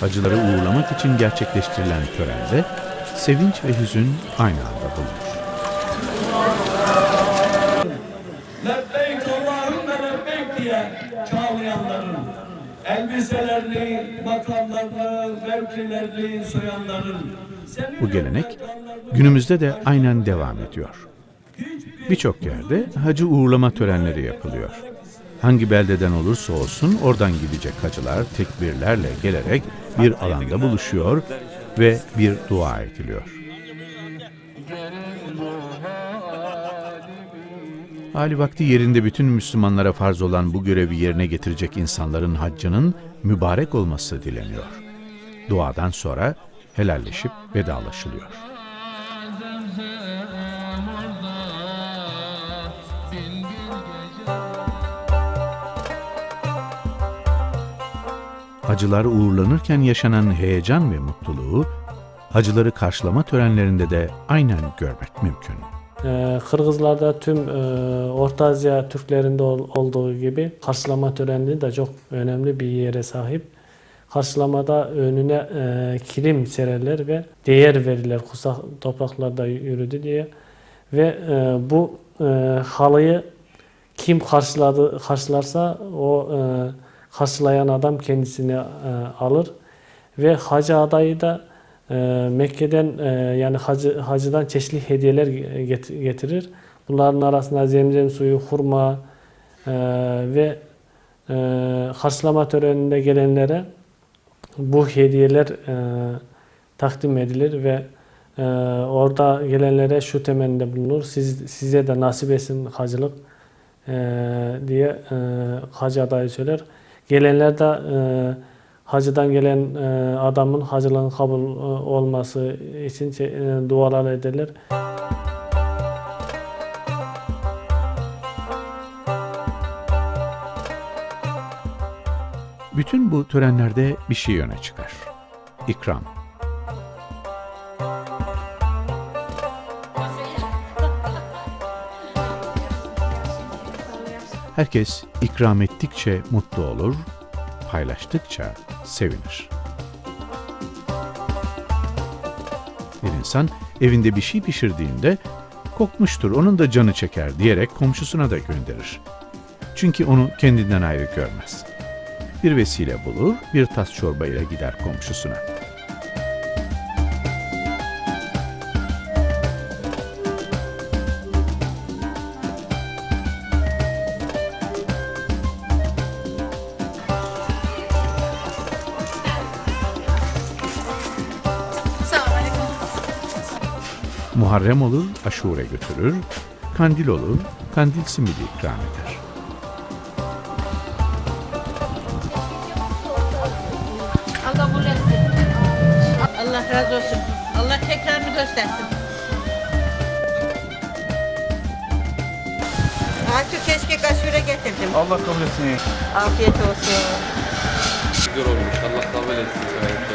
Hacıları uğurlamak için gerçekleştirilen törende sevinç ve hüzün aynı anda bulunur. Lebbeyk Allahümme lebbeyk diye çağlayanların, elbiselerini, makamlarını, mevkilerini soyanların, Bu gelenek günümüzde de aynen devam ediyor. Birçok yerde hacı uğurlama törenleri yapılıyor. Hangi beldeden olursa olsun oradan gidecek hacılar tekbirlerle gelerek bir alanda buluşuyor ve bir dua ediliyor. Hali vakti yerinde bütün Müslümanlara farz olan bu görevi yerine getirecek insanların haccının mübarek olması dileniyor. Duadan sonra helalleşip vedalaşılıyor. Hacılar uğurlanırken yaşanan heyecan ve mutluluğu, hacıları karşılama törenlerinde de aynen görmek mümkün. Ee, Kırgızlarda tüm e, Orta Asya Türklerinde ol- olduğu gibi karşılama töreni de çok önemli bir yere sahip. Karşılamada önüne e, kilim sererler ve değer verirler kutsal topraklarda yürüdü diye. Ve e, bu halıyı kim karşıladı karşılarsa o e, karşılayan adam kendisine e, alır ve hacı adayı da e, Mekke'den e, yani hacı, hacıdan çeşitli hediyeler get- getirir. Bunların arasında zemzem suyu, hurma ve karşılama töreninde gelenlere bu hediyeler e, takdim edilir ve e, orada gelenlere şu temennide bulunur. Siz, size de nasip etsin hacılık e, diye e, hacı adayı söyler. Gelenler de e, hacıdan gelen e, adamın hacılığın kabul e, olması için e, dualar ederler. Bütün bu törenlerde bir şey öne çıkar. İkram. Herkes ikram ettikçe mutlu olur, paylaştıkça sevinir. Bir insan evinde bir şey pişirdiğinde kokmuştur, onun da canı çeker diyerek komşusuna da gönderir. Çünkü onu kendinden ayrı görmez. Bir vesile bulur, bir tas çorba ile gider komşusuna. Muharrem olur, aşure götürür, kandil olur, kandil simidi ikram eder. Allah kabul etsin. Allah razı olsun. Allah tekrarını göstersin. Artık keşke kaşure getirdim. Allah kabul etsin. Afiyet olsun. Güzel olmuş. Allah kabul etsin.